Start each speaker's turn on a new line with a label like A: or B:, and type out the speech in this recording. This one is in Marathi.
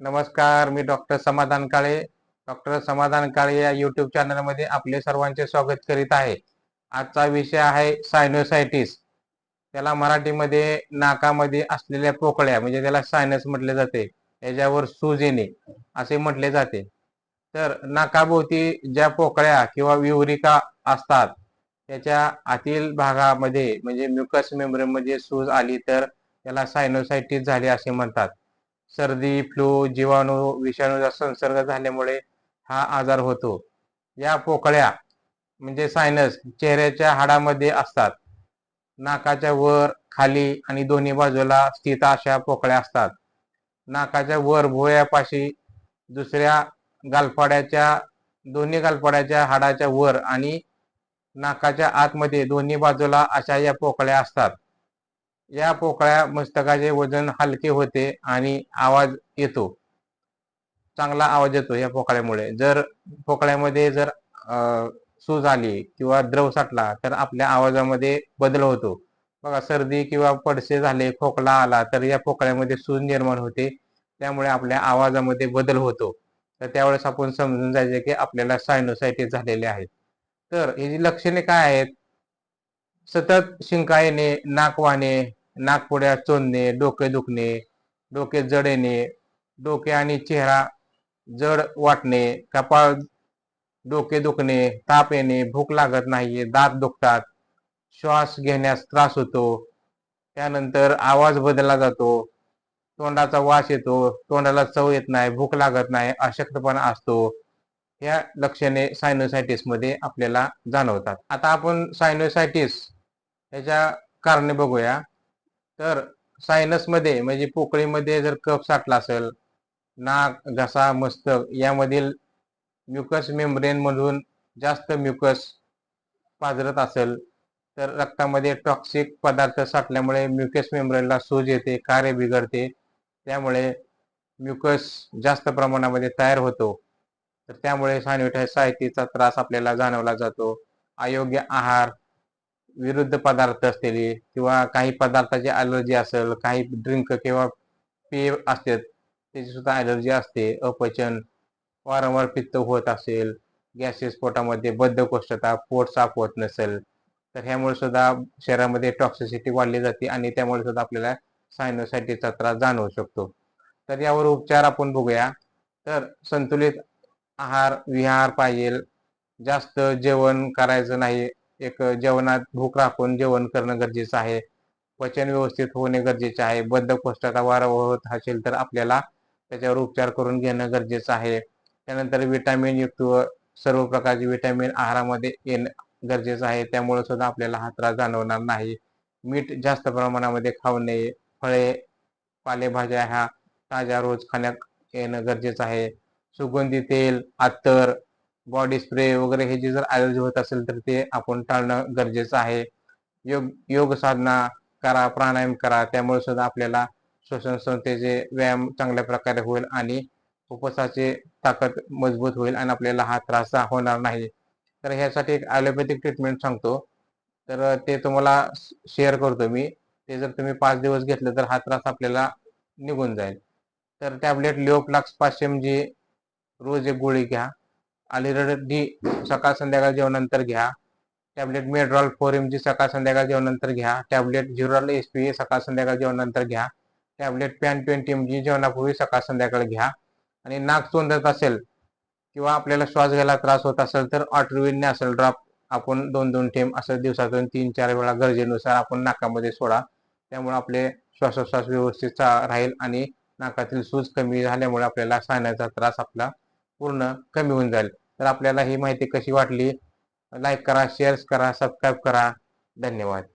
A: नमस्कार मी डॉक्टर समाधान काळे. डॉक्टर समाधान काळे या युट्यूब चॅनलमध्ये आपले सर्वांचे स्वागत करीत आहे. आजचा विषय आहे सायनोसायटिस त्याला मराठीमध्ये नाकामध्ये असलेल्या पोकळ्या म्हणजे त्याला सायनस म्हटले जाते. याच्यावर सूज येणे असे म्हटले जाते. तर नाकाभोवती ज्या पोकळ्या किंवा विवरिका असतात त्याच्या आतील भागामध्ये म्हणजे म्युकस मेम्ब्रेनमध्ये सूज आली तर त्याला सायनोसायटिस झाले असे म्हणतात. सर्दी फ्लू जीवाणू विषाणूचा संसर्ग झाल्यामुळे हा आजार होतो. या पोकळ्या म्हणजे सायनस चेहऱ्याच्या हाडामध्ये असतात. नाकाच्या वर खाली आणि दोन्ही बाजूला स्थित अशा पोकळ्या असतात. नाकाच्या वर भोयापाशी दुसऱ्या गालफाड्याच्या दोन्ही गालफाड्याच्या हाडाच्या वर आणि नाकाच्या आतमध्ये दोन्ही बाजूला अशा या पोकळ्या असतात. या पोकळ्या मस्तकाचे वजन हलके होते आणि आवाज येतो. चांगला आवाज येतो या पोकळ्यामुळे. जर पोकळ्यामध्ये जर सूज आली किंवा द्रव साठला तर आपल्या आवाजामध्ये बदल होतो. बघा सर्दी किंवा पडसे झाले खोकला आला तर या पोकळ्यामध्ये सूज निर्माण होते. त्यामुळे आपल्या आवाजामध्ये बदल होतो. तर त्यावेळेस आपण समजून जायचे की आपल्याला सायनोसायटिस झालेले आहेत. तर ही लक्षणे काय आहेत? सतत शिंका येणे नाक वाहणे नाकपुड्या चोंदणे डोके दुखणे डोके जड येणे डोके आणि चेहरा जड वाटणे कपाळ डोके दुखणे ताप येणे भूक लागत नाही दात दुखतात श्वास घेण्यास त्रास होतो त्यानंतर आवाज बदलला जातो तोंडाचा वास येतो तोंडाला चव येत नाही भूक लागत नाही अशक्तपणा असतो या लक्षणे सायनोसायटिसमध्ये आपल्याला जाणवतात. आता आपण सायनोसायटिस याच्या कारणे बघूया. तर सायनसमध्ये म्हणजे पोकळीमध्ये जर कफ साठला असेल नाक घसा मस्तक यामधील म्युकस मेम्ब्रेन मधून जास्त म्युकस पाजरत असेल तर रक्तामध्ये टॉक्सिक पदार्थ साठल्यामुळे म्युकस मेम्ब्रेनला सूज येते कार्य बिघडते त्यामुळे म्युकस जास्त प्रमाणामध्ये तयार होतो. तर त्यामुळे सायटिसचा त्रास आपल्याला जाणवला जातो. अयोग्य आहार विरुद्ध पदार्थ असतील किंवा काही पदार्थाची अलर्जी असेल काही ड्रिंक किंवा पेय असतात त्याची सुद्धा अलर्जी असते. अपचन वारंवार पित्त होत असेल गॅसेस पोटामध्ये बद्धकोष्ठता पोट साफ होत नसेल तर ह्यामुळे सुद्धा शरीरामध्ये टॉक्सिसिटी वाढली जाते आणि त्यामुळे सुद्धा आपल्याला सायनोसायटीचा त्रास जाणवू शकतो. तर यावर उपचार आपण बघूया. तर संतुलित आहार विहार पाहिजे. जास्त जेवण करायचं नाही. एक जेवणात भूक राखून जेवण करणं गरजेचं आहे. पचन व्यवस्थित होणे गरजेचे आहे. बद्धकोष्ठाचा वारा होत असेल तर आपल्याला त्याच्यावर उपचार करून घेणं गरजेचं आहे. त्यानंतर विटॅमिन युक्त सर्व प्रकारचे विटॅमिन आहारामध्ये येणं गरजेचं आहे. त्यामुळे सुद्धा आपल्याला हा त्रास जाणवणार नाही. मीठ जास्त प्रमाणामध्ये खाऊ नये. फळे पालेभाज्या ह्या ताज्या रोज खाण्यात येणं गरजेचं आहे. सुगंधी तेल अत्तर बॉडी स्प्रे वगैरे हे जे जर ॲलर्जी होत असेल तर ते आपण टाळणं गरजेचं आहे. योग योग साधना करा प्राणायाम करा त्यामुळे सुद्धा आपल्याला श्वसन संस्थेचे व्यायाम चांगल्या प्रकारे होईल आणि उपसाचे ताकद मजबूत होईल आणि आपल्याला हा त्रास होणार नाही. तर ह्यासाठी एक ॲलोपॅथिक ट्रीटमेंट सांगतो. तर ते तुम्हाला शेअर करतो मी. ते जर तुम्ही पाच दिवस घेतलं तर हा त्रास आपल्याला निघून जाईल. तर टॅबलेट लिओप्लाक्स पाचशे एम जी रोज एक गोळी घ्या. अलिरड डी सकाळ संध्याकाळ जेवणानंतर घ्या. Tablet Medrol four M G सकाळ संध्याकाळ जेवणानंतर घ्या. टॅबलेट झिरोल एस पी ए सकाळ संध्याकाळ जेवणानंतर घ्या. Tablet Pan twenty M G जेवणापूर्वी सकाळ संध्याकाळ घ्या. आणि नाक चोंदत असेल किंवा आपल्याला श्वास घ्यायला त्रास होत असेल तर ऑटरविनने असेल ड्रॉप आपण दोन दोन थेंब असं दिवसातून तीन चार वेळा गरजेनुसार आपण नाकामध्ये सोडा. त्यामुळे आपले श्वासोश्वास व्यवस्थित राहील आणि नाकातील सूज कमी झाल्यामुळे आपल्याला सांगण्याचा त्रास आपला पूर्ण कमी होऊन जाईल. तर आपल्याला ही माहिती कशी वाटली? लाईक करा शेअर्स करा सबस्क्राईब करा. धन्यवाद.